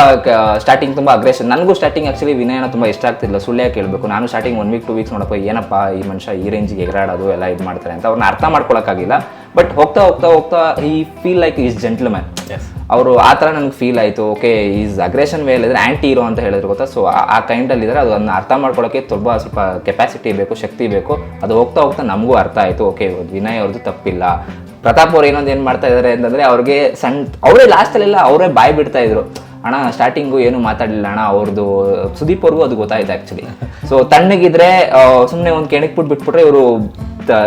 ಸ್ಟಾರ್ಟಿಂಗ್ ತುಂಬಾ ಅಗ್ರೆಷನ್ ನನಗೂ ಸ್ಟಾರ್ಟಿಂಗ್ ಆ್ಯಕ್ಚುಲಿ ವಿನಯನ ತುಂಬಾ ಇಷ್ಟ ಆಗ್ತಿಲ್ಲ ಸುಳ್ಳೆ ಕೇಳಬೇಕು ನಾನು starting one week two weeks ನೋಡಪ್ಪ ಏನಪ್ಪ ಈ ಮನುಷ್ಯ ಈ ರೇಂಜಿಗೆ ಎಗರಾಡೋದು ಎಲ್ಲ ಇದು ಮಾಡ್ತಾರೆ ಅಂತ ಅವ್ರನ್ನ ಅರ್ಥ ಮಾಡ್ಕೊಳಕ್ಕಾಗಿಲ್ಲ. ಬಟ್ ಹೋಗ್ತಾ ಹೋಗ್ತಾ ಹೋಗ್ತಾ ಈ ಫೀಲ್ ಲೈಕ್ ಈಸ್ ಜೆಂಟ್ಲ್ಮ್ಯಾನ್ ಅವರು ಆ ಥರ ನನಗೆ ಫೀಲ್ ಆಯಿತು. ಓಕೆ ಈಸ್ ಅಗ್ರೆಷನ್ ವೇ ಇಲ್ಲದ್ರೆ ಆ್ಯಂಟಿ ಇರೋ ಅಂತ ಹೇಳಿದ್ರು ಗೊತ್ತಾ? ಸೊ ಆ ಕೈಂಡಲ್ಲಿದ್ದರೆ ಅದನ್ನು ಅರ್ಥ ಮಾಡ್ಕೊಳ್ಳೋಕ್ಕೆ ತುಂಬ ಸ್ವಲ್ಪ ಕೆಪಾಸಿಟಿ ಬೇಕು, ಶಕ್ತಿ ಬೇಕು. ಅದು ಹೋಗ್ತಾ ಹೋಗ್ತಾ ನಮಗೂ ಅರ್ಥ ಆಯಿತು. ಓಕೆ ವಿನಯ್ ಅವ್ರದ್ದು ತಪ್ಪಿಲ್ಲ. ಪ್ರತಾಪ್ ಅವ್ರು ಏನೊಂದು ಏನು ಮಾಡ್ತಾ ಇದ್ದಾರೆ ಅಂತಂದರೆ ಅವ್ರಿಗೆ ಸಣ್ಣ, ಅವರೇ ಲಾಸ್ಟಲ್ಲೆಲ್ಲ ಅವರೇ ಬಾಯ್ ಬಿಡ್ತಾ ಇದ್ರು. ಅಣ್ಣ ಸ್ಟಾರ್ಟಿಂಗು ಏನು ಮಾತಾಡಲಿಲ್ಲ ಅಣ್ಣ, ಅವ್ರದ್ದು ಸುದೀಪ್ ಅವ್ರಿಗೂ ಅದು ಗೊತ್ತಾಯ್ತು ಆ್ಯಕ್ಚುಲಿ ಸೊ ತಣ್ಣಗಿದ್ರೆ ಸುಮ್ಮನೆ ಒಂದು ಕೆಣಕ್ಬಿಟ್ಟು ಬಿಟ್ಬಿಟ್ರೆ ಇವರು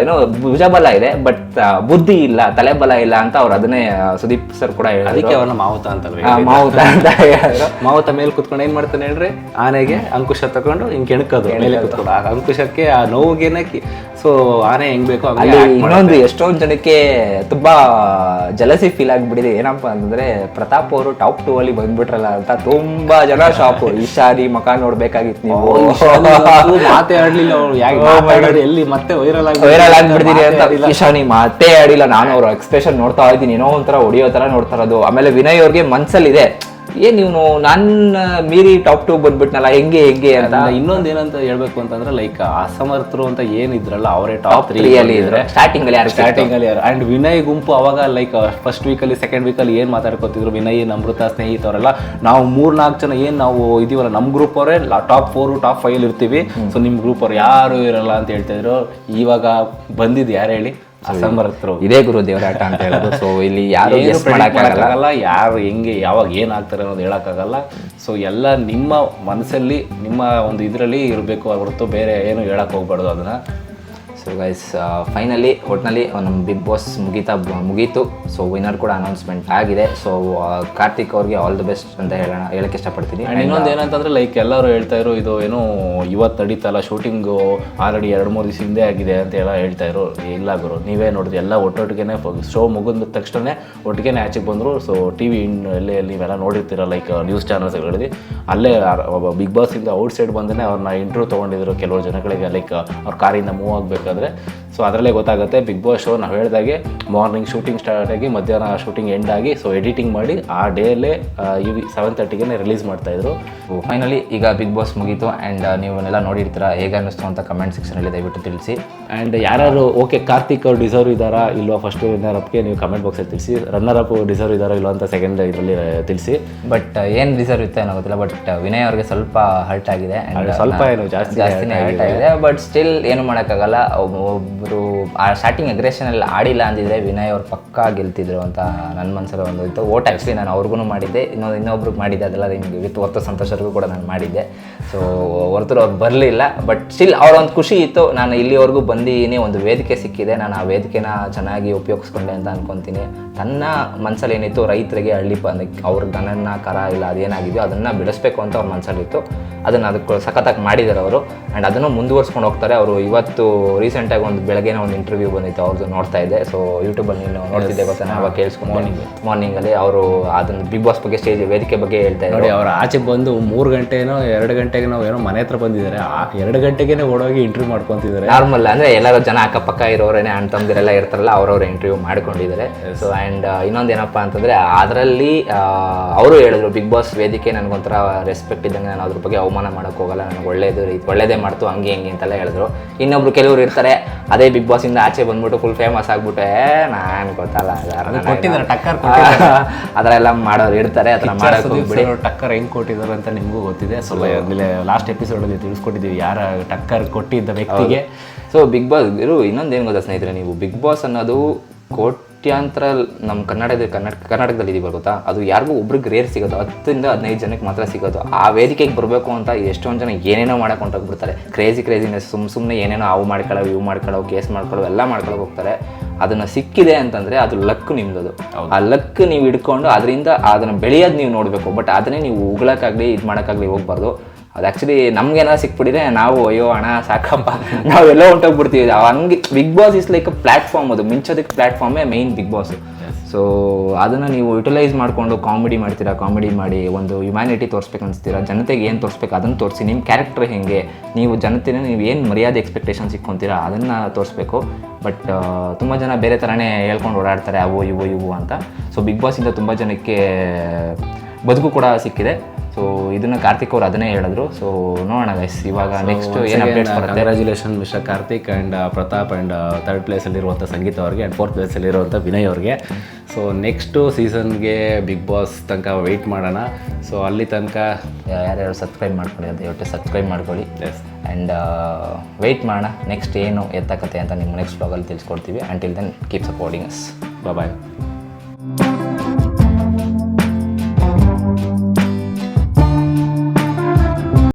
ಏನೋ ಭುಜಬಲ ಇದೆ ಬಟ್ ಬುದ್ಧಿ ಇಲ್ಲ ತಲೆ ಬಲ ಇಲ್ಲ ಅಂತ ಅವ್ರು ಅದನ್ನೇ ಸುದೀಪ್ ಸರ್ ಕೂಡ ಹೇಳಿದ್ರು. ಅದಕ್ಕೆ ಅವನ ಮಾವುತ ಅಂತ ಮಾವುತ ಅಂತ ಹೇಳಿದ್ರು. ಮಾವುತ ಮೇಲೆ ಕುತ್ಕೊಂಡು ಏನ್ ಮಾಡ್ತಾನೆ ಹೇಳ್ರಿ? ಆನೆಗೆ ಅಂಕುಶ ತಗೊಂಡು ಹಿಂಗೆ ಕೆಣಕೋದು ಮೇಲೆ ಕುತ್ಕೊಂಡು. ಆ ಅಂಕುಶಕ್ಕೆ ಆ ನೋವಿಗೆನೆ ಸೊ ಆನೆ ಹೆಂಗ್ ಬೇಕು ಅಲ್ಲಿ ಇನ್ನೊಂದು ಎಷ್ಟೊಂದು ಜನಕ್ಕೆ ತುಂಬಾ ಜಲಸಿ ಫೀಲ್ ಆಗ್ಬಿಟ್ಟಿದೆ. ಏನಪ್ಪ ಅಂತಂದ್ರೆ ಪ್ರತಾಪ್ ಅವರು ಟಾಪ್ ಟೂ ಅಲ್ಲಿ ಬಂದ್ಬಿಟ್ರಲ್ಲ ಅಂತ ತುಂಬಾ ಜನ ಶಾಪ್ ಈಶಾನಿ ಮಕ ನೋಡ್ಬೇಕಾಗಿತ್ತು ನೀವು. ಮಾತೇ ಆಡ್ಲಿಲ್ಲ ಯಾಕೆ ಮಾತಾಡೋದು ಎಲ್ಲಿ ಮತ್ತೆ ವೈರಲ್ ಆಗಿ ವೈರಲ್ ಆಗ್ಬಿಡ್ತೀರಿ ಅಂತ ಇಶಾನಿ ಮಾತೇ ಆಡಿಲ್ಲ. ನಾನು ಅವ್ರ ಎಕ್ಸ್ಪ್ರೆಷನ್ ನೋಡ್ತಾ ಇದ್ದೀನಿ. ಏನೋ ಒಂಥರ ಹೊಡಿಯೋ ತರ ನೋಡ್ತಾ ಇರೋದು. ಆಮೇಲೆ ವಿನಯ್ ಅವ್ರಿಗೆ ಮನ್ಸಲ್ಲಿದೆ. ಏನ್ ನೀವು ನನ್ನ ಮೀರಿ ಟಾಪ್ ಟು ಬಂದ್ಬಿಟ್ನಲ್ಲ ಹೆಂಗೆ ಹೆಂಗೆ ಅಂತ? ಇನ್ನೊಂದು ಏನಂತ ಹೇಳ್ಬೇಕು ಅಂತಂದ್ರೆ ಲೈಕ್ ಅಸಮರ್ಥರು ಅಂತ ಏನಿದ್ರಲ್ಲ ಅವರೇ ಟಾಪ್ ತ್ರೀ ಅಲ್ಲಿ ಇದ್ರೆ. ಸ್ಟಾರ್ಟಿಂಗ್ ಅಲ್ಲಿ ಯಾರು ಸ್ಟಾರ್ಟಿಂಗ್ ಅಲ್ಲಿ ಯಾರು? ಅಂಡ್ ವಿನಯ್ ಗುಂಪು ಅವಾಗ ಲೈಕ್ ಫಸ್ಟ್ ವೀಕ್ ಅಲ್ಲಿ ಸೆಕೆಂಡ್ ವೀಕ್ ಅಲ್ಲಿ ಏನ್ ಮಾತಾಡ್ಕೊತಿದ್ರು? ವಿನಯ್ ನಮೃತ ಸ್ನೇಹಿತ ಅವರೆಲ್ಲ. ನಾವು ಮೂರ್ ನಾಲ್ಕು ಜನ ಏನ್ ನಾವು ಇದೀವಲ್ಲ ನಮ್ ಗ್ರೂಪ್ ಅವರೇ ಟಾಪ್ ಫೋರ್ ಟಾಪ್ ಫೈವ್ ಇರ್ತೀವಿ. ಸೊ ನಿಮ್ ಗ್ರೂಪ್ ಅವ್ರು ಯಾರು ಇರಲ್ಲ ಅಂತ ಹೇಳ್ತಾ ಇದ್ರು. ಇವಾಗ ಬಂದಿದ್ ಯಾರು ಹೇಳಿ? ಇದೇ ಗುರು ದೇವರಾಟ ಅಂತ ಹೇಳೋದು. ಸೊ ಇಲ್ಲಿ ಯಾರು ಮಾಡೋಕ್ಕಾಗಲ್ಲ ಯಾರು ಹೆಂಗೆ ಯಾವಾಗ ಏನಾಗ್ತಾರೆ ಅನ್ನೋದು ಹೇಳೋಕ್ಕಾಗಲ್ಲ. ಸೊ ಎಲ್ಲ ನಿಮ್ಮ ಮನಸ್ಸಲ್ಲಿ ನಿಮ್ಮ ಒಂದು ಇದರಲ್ಲಿ ಇರಬೇಕು ಹೊರತು ಬೇರೆ ಏನು ಹೇಳಕ್ ಹೋಗ್ಬಾರ್ದು ಅದನ್ನ. ಸೊ ಗೈಸ್ ಫೈನಲಿ ಒಟ್ನಲ್ಲಿ ನಮ್ಮ ಬಿಗ್ ಬಾಸ್ ಮುಗೀತಾ ಮುಗೀತು. ಸೊ ವಿನರ್ ಕೂಡ ಅನೌನ್ಸ್ಮೆಂಟ್ ಆಗಿದೆ. ಸೊ ಕಾರ್ತಿಕ್ ಅವ್ರಿಗೆ ಆಲ್ ದಿ ಬೆಸ್ಟ್ ಅಂತ ಹೇಳೋಣ ಹೇಳಕ್ಕೆ ಇಷ್ಟಪಡ್ತೀನಿ. ಇನ್ನೊಂದು ಏನಂತಂದ್ರೆ ಲೈಕ್ ಎಲ್ಲರೂ ಹೇಳ್ತಾ ಇದ್ರು ಇದು ಏನು ಇವತ್ತು ನಡೀತಲ್ಲ ಶೂಟಿಂಗು ಆಲ್ರೆಡಿ ಎರಡು ಮೂರು ದಿವಸ ಹಿಂದೆ ಆಗಿದೆ ಅಂತ ಎಲ್ಲ ಹೇಳ್ತಾ ಇದ್ರು ಇಲ್ಲ ಗುರು ನೀವೇ ನೋಡಿದ್ರಿ ಎಲ್ಲ ಒಟ್ಟೊಟ್ಟಿಗೆ ಶೋ ಮುಗಿದ ತಕ್ಷಣ ಒಟ್ಟಿಗೆ ಆಚೆಗೆ ಬಂದರು. ಸೊ ಟಿ ವಿ ಎಲ್ಲೇ ನೀವೆಲ್ಲ ನೋಡಿರ್ತೀರ ಲೈಕ್ ನ್ಯೂಸ್ ಚಾನಲ್ಸ್ಗಳಲ್ಲಿ ಅಲ್ಲೇ ಬಿಗ್ ಬಾಸಿಂದ ಔಟ್ ಸೈಡ್ ಬಂದೇ ಅವ್ರನ್ನ ಇಂಟರ್ವ್ಯೂ ತೊಗೊಂಡಿದ್ರು ಕೆಲವರು ಜನಗಳಿಗೆ ಲೈಕ್ ಅವ್ರ ಕಾರಿಂದ ಮೂವ್ ಆಗಬೇಕಾದ್ರೆ. ಸೊ ಅದರಲ್ಲೇ ಗೊತ್ತಾಗುತ್ತೆ ಬಿಗ್ ಬಾಸ್ ಶೋ ನಾವು ಹೇಳಿದಾಗೆ ಮಾರ್ನಿಂಗ್ ಶೂಟಿಂಗ್ ಸ್ಟಾರ್ಟ್ ಆಗಿ ಮಧ್ಯಾಹ್ನ ಶೂಟಿಂಗ್ ಎಂಡ್ ಆಗಿ ಸೊ ಎಡಿಟಿಂಗ್ ಮಾಡಿ ಆ ಡೇಲೇ ಈ ಸೆವೆನ್ ತರ್ಟಿಗೆ ರಿಲೀಸ್ ಮಾಡ್ತಾಯಿದ್ರು ಫೈನಲಿ ಈಗ ಬಿಗ್ ಬಾಸ್ ಮುಗೀತು ಆ್ಯಂಡ್ ನೀವನ್ನೆಲ್ಲ ನೋಡಿರ್ತೀರ ಹೇಗೆ ಅನ್ನಿಸ್ತು ಅಂತ ಕಮೆಂಟ್ ಸೆಕ್ಷನಲ್ಲಿ ದಯವಿಟ್ಟು ತಿಳಿಸಿ. ಆ್ಯಂಡ್ ಯಾರು ಓಕೆ ಕಾರ್ತಿಕ್ ಅವ್ರು ಡಿಸರ್ವ್ ಇದ್ದಾರಾ ಇಲ್ವಾ ಫಸ್ಟ್ ವಿನ್ನರ್ ಅಪ್ಗೆ ನೀವು ಕಮೆಂಟ್ ಬಾಕ್ಸಲ್ಲಿ ತಿಳಿಸಿ. ರನ್ನರ್ ಅಪ್ ಡಿಸರ್ವ್ ಇದ್ದಾರೋ ಇಲ್ವಾ ಅಂತ ಸೆಕೆಂಡ್ ಇದರಲ್ಲಿ ತಿಳಿಸಿ. ಬಟ್ ಏನು ಡಿಸರ್ವ್ ಇತ್ತು ಏನೋ ಗೊತ್ತಿಲ್ಲ ಬಟ್ ವಿನಯ್ ಅವ್ರಿಗೆ ಸ್ವಲ್ಪ ಹರ್ಟ್ ಆಗಿದೆ ಸ್ವಲ್ಪ ಏನು ಜಾಸ್ತಿ ಜಾಸ್ತಿನೇ ಹರ್ಟ್ ಆಗಿದೆ. ಬಟ್ ಸ್ಟಿಲ್ ಏನು ಮಾಡೋಕ್ಕಾಗಲ್ಲ. ಒಬ್ಬರು ಆ ಸ್ಟಾರ್ಟಿಂಗ್ ಅಗ್ರೆಷನಲ್ಲಿ ಆಡಿಲ್ಲ ಅಂದಿದ್ರೆ ವಿನಯ್ ಅವ್ರು ಪಕ್ಕಾ ಗೆಲ್ತಿದ್ರು ಅಂತ ನನ್ನ ಮನಸ್ಸಲ್ಲಿ ಒಂದು ಇತ್ತು ಓಟ್ ಆ್ಯಕ್ಚುಲಿ ನಾನು ಅವ್ರಿಗೂ ಮಾಡಿದ್ದೆ. ಇನ್ನೊಂದು ಇನ್ನೊಬ್ರಿಗೆ ಮಾಡಿದ್ದೆ, ಅದೆಲ್ಲ ನಿಮಗೆ ವಿತ್ ಹೊತ್ತು ಸಂತೋಷರಿಗೂ ಕೂಡ ನಾನು ಮಾಡಿದ್ದೆ. ಸೊ ಹೊರತು ಅವ್ರು ಬರಲಿಲ್ಲ ಬಟ್ ಸ್ಟಿಲ್ ಅವ್ರೊಂದು ಖುಷಿ ಇತ್ತು. ನಾನು ಇಲ್ಲಿವರೆಗೂ ಬಂದಿದ್ದೀನಿ, ಒಂದು ವೇದಿಕೆ ಸಿಕ್ಕಿದೆ. ನಾನು ಆ ವೇದಿಕೆನ ಚೆನ್ನಾಗಿ ಉಪಯೋಗಿಸ್ಕೊಂಡೆ ಅಂತ ಅಂದ್ಕೊತೀನಿ ತನ್ನ ಮನಸ್ಸಲ್ಲಿ ಏನಿತ್ತು ರೈತರಿಗೆ ಹಳ್ಳಿ ಬಂದ, ಅವ್ರ ದನನ್ನ ಕರ ಇಲ್ಲ, ಅದೇನಾಗಿದೆಯೋ ಅದನ್ನು ಬಿಡಿಸ್ಬೇಕು ಅಂತ ಅವ್ರ ಮನಸ್ಸಲ್ಲಿತ್ತು ಅದನ್ನು ಅದಕ್ಕೆ ಸಖತ್ತಾಗಿ ಮಾಡಿದ್ದಾರೆ ಅವರು. ಆ್ಯಂಡ್ ಅದನ್ನು ಮುಂದುವರ್ಸ್ಕೊಂಡು ಹೋಗ್ತಾರೆ. ಅವರು ಇವತ್ತು ರೀಸೆಂಟಾಗಿ ಒಂದು ಬೆಳಗ್ಗೆ ಒಂದು ಇಂಟರ್ವ್ಯೂ ಬಂದಿತ್ತು. ಅವ್ರದ್ದು ನೋಡ್ತಾ ಇದ್ದೆ ಸೊ ಯೂಟ್ಯೂಬಲ್ಲಿ ನೀನು ನೋಡ್ತಿದ್ದೆ ಗೊತ್ತಾ? ಅವಾಗ ಕೇಳಿಸ್ಕೊಂಡು. ಮಾರ್ನಿಂಗ್ ಮಾರ್ನಿಂಗಲ್ಲಿ ಅವರು ಅದನ್ನು ಬಿಗ್ ಬಾಸ್ ಬಗ್ಗೆ ಸ್ಟೇಜ್ ವೇದಿಕೆ ಬಗ್ಗೆ ಹೇಳ್ತಾ ಇದ್ದಾರೆ ನೋಡಿ ಅವರ ಆಚೆ ಬಂದು ಮೂರು ಗಂಟೆನೋ ಎರಡು ಗಂಟೆಗೆ ನಾವು ಏನೋ ಮನೆ ಹತ್ರ ಬಂದಿದ್ದಾರೆ. ಆ ಎರಡು ಗಂಟೆಗೇನೆ ಓಡೋಗಿ ಇಂಟರ್ವ್ಯೂ ಮಾಡ್ಕೊತಿದ್ದಾರೆ. ನಾರ್ಮಲ್ ಅಂದರೆ ಎಲ್ಲರೂ ಜನ ಅಕ್ಕಪಕ್ಕ ಇರೋರೇನೆ ಅಣ್ಣ ತಮ್ಮದಿರೆಲ್ಲ ಇರ್ತಾರಲ್ಲ ಅವ್ರವ್ರ ಇಂಟರ್ವ್ಯೂ ಮಾಡ್ಕೊಂಡಿದ್ದಾರೆ. ಸೊ ಆ್ಯಂಡ್ ಇನ್ನೊಂದು ಏನಪ್ಪ ಅಂತಂದರೆ ಅದರಲ್ಲಿ ಅವರು ಹೇಳಿದ್ರು ಬಿಗ್ ಬಾಸ್ ವೇದಿಕೆ ನನಗೊಂಥರ ರೆಸ್ಪೆಕ್ಟ್ ಇದ್ದಂಗೆ ನಾನು ಅದ್ರ ಬಗ್ಗೆ ಅವಮಾನ ಮಾಡೋಕೆ ಹೋಗಲ್ಲ ನನಗೆ ಒಳ್ಳೇದು ರೀತಿ ಒಳ್ಳೇದೇ ಮಾಡ್ತು ಹಂಗೆ ಹಿಂಗೆ ಅಂತೆಲ್ಲ ಹೇಳಿದ್ರು. ಇನ್ನೊಬ್ರು ಕೆಲವರು ಇರ್ತಾರೆ ಅದೇ ಬಿಗ್ ಬಾಸಿಂದ ಇಂದ ಆಚೆ ಬಂದ್ಬಿಟ್ಟು ಫುಲ್ ಫೇಮಸ್ ಆಗ್ಬಿಟ್ಟೆ ನಾನು ಗೊತ್ತಲ್ಲ ಆ ಥರ ಎಲ್ಲ ಮಾಡೋರು ಇರ್ತಾರೆ ಆ ಥರ ಮಾಡೋಕೆ ಹೋಗ್ಬಿಡಿ. ಟಕ್ಕರ್ ಹೆಂಗೆ ಕೊಟ್ಟಿದ್ದಾರೆ ಅಂತ ನಿಮಗೂ ಗೊತ್ತಿದೆ. ಸೊ ಲಾಸ್ಟ್ ಎಪಿಸೋಡಲ್ಲಿ ತಿಳಿಸ್ಕೊಟ್ಟಿದ್ದೀವಿ ಯಾರ ಟಕ್ಕರ್ ಕೊಟ್ಟಿದ್ದ ವ್ಯಕ್ತಿಗೆ. ಸೊ ಬಿಗ್ ಬಾಸ್ ಇರು ಇನ್ನೊಂದು ಏನು ಗೊತ್ತಾ ಸ್ನೇಹಿತರೆ ನೀವು ಬಿಗ್ ಬಾಸ್ ಅನ್ನೋದು ಕೋಟ್ಯಾಂತರ ನಮ್ಮ ಕನ್ನಡದ ಕರ್ನಾಟಕ ಕರ್ನಾಟಕದಲ್ಲಿ ಇದೀವಿ ಗೊತ್ತಾ? ಅದು ಯಾರಿಗೂ ಒಬ್ರಿಗೆ ರೇರ್ ಸಿಗೋದು. ಹತ್ತರಿಂದ ಹದಿನೈದು ಜನಕ್ಕೆ ಮಾತ್ರ ಸಿಗೋದು. ಆ ವೇದಿಕೆಗೆ ಬರಬೇಕು ಅಂತ ಎಷ್ಟೊಂದು ಜನ ಏನೇನೋ ಮಾಡಕ್ಕೆ ಹೊಂಟೋಗ್ಬಿಡ್ತಾರೆ ಕ್ರೇಜಿ ಕ್ರೇಜಿನೆಸ್ ಸುಮ್ ಸುಮ್ಮನೆ ಏನೇನೋ ಅವು ಮಾಡ್ಕೊಳ್ಳೋ ಇವು ಮಾಡ್ಕೊಳ್ಳೋ ಕೇಸ್ ಮಾಡ್ಕೊಳ್ಳೋ ಎಲ್ಲ ಮಾಡ್ಕೊಳ್ಳೋ ಹೋಗ್ತಾರೆ. ಅದನ್ನು ಸಿಕ್ಕಿದೆ ಅಂತಂದರೆ ಅದು ಲಕ್ ನಿಮ್ದು ಆ ಲಕ್ ನೀವು ಹಿಡ್ಕೊಂಡು ಅದರಿಂದ ಅದನ್ನು ಬೆಳೆಯೋದು ನೀವು ನೋಡಬೇಕು. ಬಟ್ ಅದನ್ನೇ ನೀವು ಉಗ್ಳಕ್ಕಾಗಲಿ ಇದು ಮಾಡೋಕ್ಕಾಗಲಿ ಹೋಗ್ಬಾರ್ದು. ಅದು ಆ್ಯಕ್ಚುಲಿ ನಮ್ಗೇನಾದ್ರು ಸಿಕ್ಬಿಟ್ಟಿದೆ. ನಾವು, ಅಯ್ಯೋ ಹಣ ಸಾಕಪ್ಪ. ನಾವೆಲ್ಲ ಹೊಂಟೋಗ್ಬಿಡ್ತೀವಿ. ಹಂಗೆ Bigg Boss is like a platform ಅದು. ಮಿಂಚೋದಕ್ಕೆ ಪ್ಲ್ಯಾಟ್ಫಾರ್ಮೇ ಮೈನ್ ಬಿಗ್ ಬಾಸ್ ಸೊ ಅದನ್ನು ನೀವು ಯುಟಿಲೈಸ್ ಮಾಡಿಕೊಂಡು ಕಾಮಿಡಿ ಮಾಡ್ತೀರಾ ಕಾಮಿಡಿ ಮಾಡಿ ಒಂದು ಹ್ಯುಮ್ಯಾನಿಟಿ ತೋರಿಸ್ಬೇಕು ಅನಿಸ್ತೀರಾ, ಜನತೆಗೆ ಏನು ತೋರಿಸ್ಬೇಕು, ಅದನ್ನು ತೋರಿಸಿ. ನಿಮ್ಮ ಕ್ಯಾರೆಕ್ಟರ್ ಹೇಗೆ? ನೀವು ಜನತೆನ ನೀವು ಏನು ಮರ್ಯಾದೆ ಎಕ್ಸ್ಪೆಕ್ಟೇಷನ್ ಸಿಕ್ಕೊಂತೀರಾ, ಅದನ್ನು ತೋರಿಸ್ಬೇಕು. ಬಟ್ ತುಂಬ ಜನ ಬೇರೆ ಥರನೇ ಹೇಳ್ಕೊಂಡು ಓಡಾಡ್ತಾರೆ, ಅವು, ಇವು ಇವು ಅಂತ. ಸೊ ಬಿಗ್ ಬಾಸಿಂದ ತುಂಬ ಜನಕ್ಕೆ ಬದುಕು ಕೂಡ ಸಿಕ್ಕಿದೆ. ಸೊ ಇದನ್ನ ಕಾರ್ತಿಕ್ ಅವ್ರು ಅದನ್ನೇ ಹೇಳಿದ್ರು. ಸೊ ನೋಡೋಣ ಗೈಸ್ ಇವಾಗ ನೆಕ್ಸ್ಟ್ ಏನು ಅಪ್ಡೇಟ್ಸ್ ಬರುತ್ತೆ? Congratulation mister Karthik and Prathap and third ಪ್ಲೇಸಲ್ಲಿರುವಂಥ Sangeetha ಅವ್ರಿಗೆ ಆ್ಯಂಡ್ ಫೋರ್ತ್ ಪ್ಲೇಸಲ್ಲಿರುವಂಥ ವಿನಯ್ ಅವ್ರಿಗೆ. ಸೊ ನೆಕ್ಸ್ಟು ಸೀಸನ್ಗೆ ಬಿಗ್ ಬಾಸ್ ತನಕ ವೆಯ್ಟ್ ಮಾಡೋಣ. ಸೊ ಅಲ್ಲಿ ತನಕ ಯಾರ್ಯಾರು ಸಬ್ಸ್ಕ್ರೈಬ್ ಮಾಡ್ಕೊಳ್ಳಿ ಅಂತ ಹೇಳ್ತೀವಿ ಸಬ್ಸ್ಕ್ರೈಬ್ ಮಾಡ್ಕೊಳ್ಳಿ. ಆ್ಯಂಡ್ ವೆಯ್ಟ್ ಮಾಡೋಣ. ನೆಕ್ಸ್ಟ್ ಏನು ಎತ್ತ ಕತೆ ಅಂತ ನಿಮ್ಮ ನೆಕ್ಸ್ಟ್ ಬ್ಲಾಗಲ್ಲಿ ತಿಳಿಸ್ಕೊಡ್ತೀವಿ. Until then keep supporting us bye